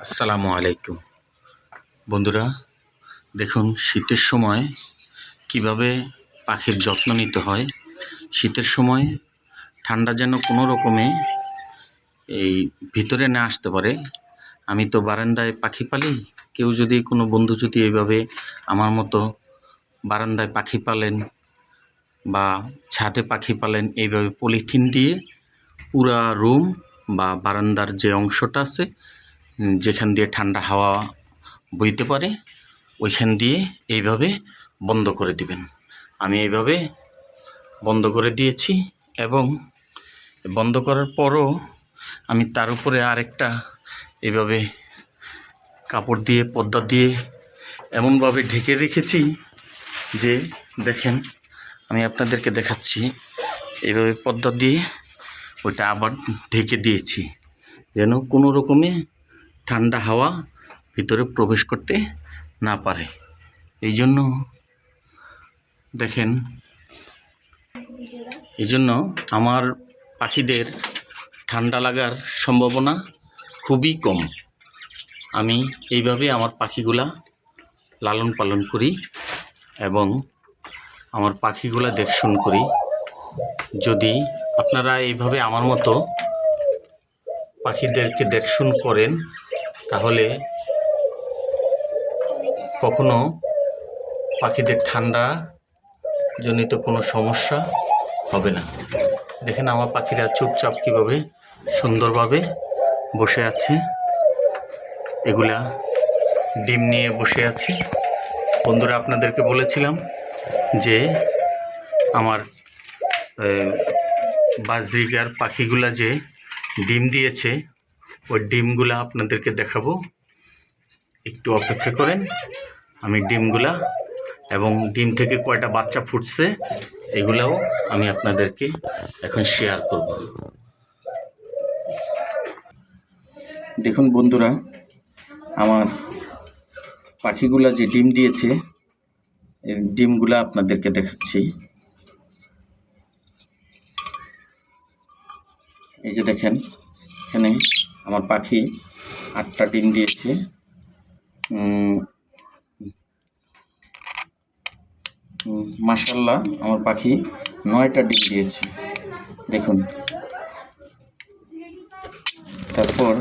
আসসালামু আলাইকুম। বন্ধুরা, দেখুন শীতের সময় কীভাবে পাখির যত্ন নিতে হয়। শীতের সময় ঠান্ডা যেন কোনো রকমে এই ভিতরে না আসতে পারে। আমি তো বারান্দায় পাখি পালি, কেউ যদি কোনো বন্ধু যদি এইভাবে আমার মতো বারান্দায় পাখি পালেন বা ছাদে পাখি পালেন, এইভাবে পলিথিন দিয়ে পুরা রুম বা বারান্দার যে অংশটা আছে যেখান দিয়ে ঠান্ডা হাওয়া বইতে পারে, ওইখান দিয়ে এইভাবে বন্ধ করে দিবেন। আমি এইভাবে বন্ধ করে দিয়েছি এবং বন্ধ করার পরও আমি তার উপরে আরেকটা এইভাবে কাপড় দিয়ে, পর্দা দিয়ে এমনভাবে ঢেকে রেখেছি যে দেখেন, আমি আপনাদেরকে দেখাচ্ছি। এইভাবে পর্দা দিয়ে ওইটা আবার ঢেকে দিয়েছি। যেন কোনো রকমে ঠান্ডা হাওয়া ভিতরে প্রবেশ করতে না পারে। এই জন্য দেখেন, এই জন্য আমার পাখিদের ঠান্ডা লাগার সম্ভাবনা খুবই কম। আমি এইভাবে আমার পাখিগুলা লালন পালন করি এবং আমার পাখিগুলা দেখশন করি। যদি আপনারা এইভাবে আমার মতো পাখিদেরকে দেখশুন করেন, তাহলে কখনো পাখিদের ঠান্ডা জনিত কোনো সমস্যা হবে না। দেখেন আমার পাখিরা চুপচাপ কীভাবে সুন্দরভাবে বসে আছে। এগুলা ডিম নিয়ে বসে আছে। বন্ধুরা, আপনাদেরকে বলেছিলাম যে আমার আহ, বাজরিগার পাখিগুলা যে ডিম দিয়েছে ওই ডিমগুলা আপনাদেরকে দেখাবো। একটু অপেক্ষা করেন আমি ডিমগুলা এবং ডিম থেকে কয়টা বাচ্চা ফুটছে এগুলাও আমি আপনাদেরকে এখন শেয়ার করব। দেখুন বন্ধুরা আমার পাখিগুলা যে ডিম দিয়েছে ডিমগুলা আপনাদেরকে দেখাচ্ছি। এই যে দেখেন, এখানে আমার পাখি আটটা ডিম দিয়েছে। মাশাল্লাহ আমার পাখি নয়টা ডিম দিয়েছে। দেখুন। তারপর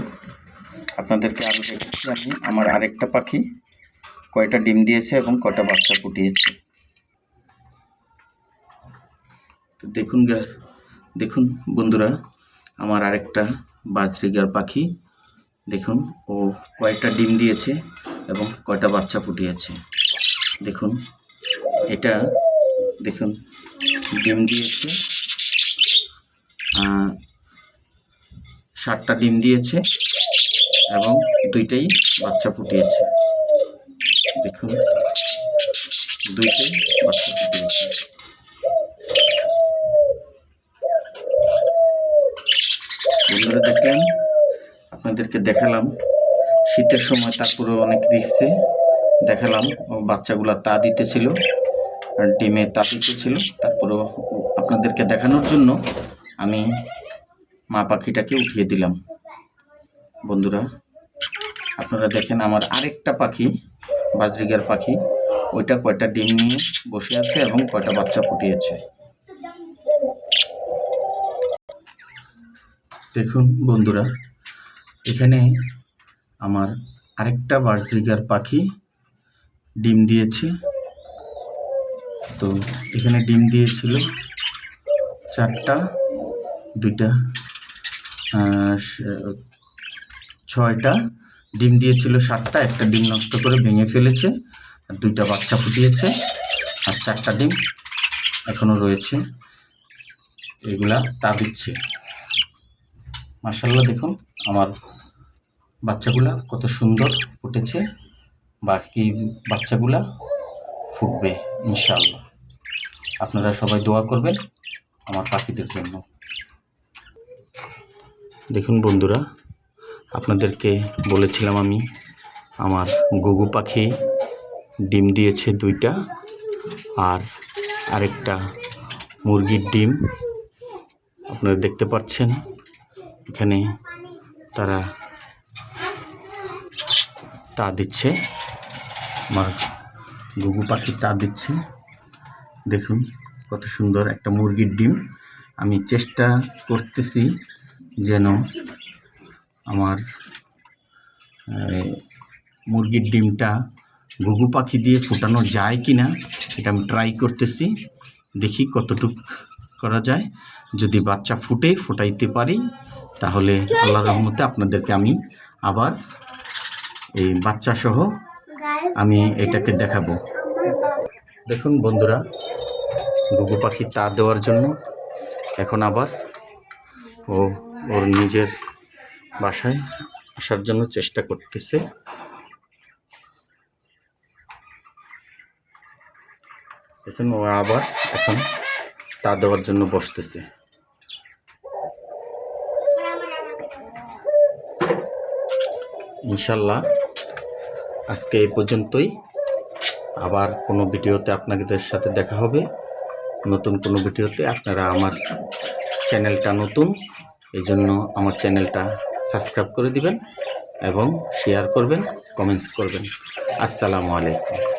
আপনাদেরকে আরও দেখাচ্ছি আমি, আমার আরেকটা পাখি কয়টা ডিম দিয়েছে এবং কয়টা বাচ্চা ফুটিয়েছে। তো দেখুন দেখুন বন্ধুরা আমার আরেকটা বাজরিগার পাখি। দেখুন, ও কয়টা ডিম দিয়েছে এবং কয়টা বাচ্চা ফুটিয়েছে। দেখুন, এটা দেখুন, ডিম দিয়েছে। সাতটা ডিম দিয়েছে এবং দুইটাই বাচ্চা ফুটিয়েছে। দেখুন, দুইটাই বাচ্চা ফুটিয়েছে বন্ধুরা দেখলেন আপনাদেরকে দেখালাম। শীতের সময় তারপরে অনেক রিক্সে দেখালাম। বাচ্চাগুলো তা দিতেছিল ডিমে তা দিতেছিল। তারপরেও আপনাদেরকে দেখানোর জন্য আমি মা পাখিটাকে উঠিয়ে দিলাম। বন্ধুরা, আপনারা দেখেন আমার আরেকটা পাখি, বাজরিগার পাখি। ওইটা কয়টা ডিম নিয়ে বসে আছে এবং কয়টা বাচ্চা ফুটিয়েছে। দেখুন বন্ধুরা এখানে আমার আরেকটা বাজরিগার পাখি ডিম দিয়েছে। তো এখানে ডিম দিয়েছিল চারটা, দুইটা ছয়টা। ডিম দিয়েছিল সাতটা, একটা ডিম নষ্ট করে ভেঙে ফেলেছে, আর দুইটা বাচ্চা ফুটিয়েছে, আর চারটা ডিম এখনও রয়েছে। এগুলা তা দিচ্ছে। মার্শাল্লাহ দেখুন, আমার বাচ্চাগুলা কত সুন্দর ফুটেছে, বাকি বাচ্চাগুলা ফুটবে ইনশাল্লাহ আপনারা সবাই দোয়া করবেন আমার পাখিদের জন্য। দেখুন বন্ধুরা, আপনাদেরকে বলেছিলাম আমি, আমার গুগু পাখি ডিম দিয়েছে দুইটা, আর আরেকটা মুরগির ডিম। আপনারা দেখতে পাচ্ছেন, এখানে তারা তা দিচ্ছে। আমার গুগু পাখি তা দিচ্ছে। দেখুন কত সুন্দর একটা মুরগির ডিম। আমি চেষ্টা করতেছি যেন আমার মুরগির ডিমটা ঘুঘু পাখি দিয়ে ফুটানো যায় কি না এটা আমি ট্রাই করতেছি। দেখি কতটুক করা যায়। যদি বাচ্চা ফুটে ফুটাইতে পারি তাহলে আল্লাহ রহমতে আপনাদেরকে আমি আবার এই বাচ্চা সহ আমি এটাকে দেখাবো। দেখুন বন্ধুরা ঘুঘু পাখি তা দেওয়ার জন্য এখন আবার ও ওর নিজের বাসায় আসার জন্য চেষ্টা করতেছে। এখন ও আবার এখন তা দেওয়ার জন্য বসতেছে। ইনশাল্লাহ আজকে এই পর্যন্তই। আবার কোনো ভিডিওতে আপনাদের সাথে দেখা হবে। নতুন কোনো ভিডিওতে আপনারা আমার চ্যানেলটা নতুন এই জন্য আমার চ্যানেলটা সাবস্ক্রাইব করে দিবেন এবং শেয়ার করবেন, কমেন্টস করবেন। আসসালামু আলাইকুম।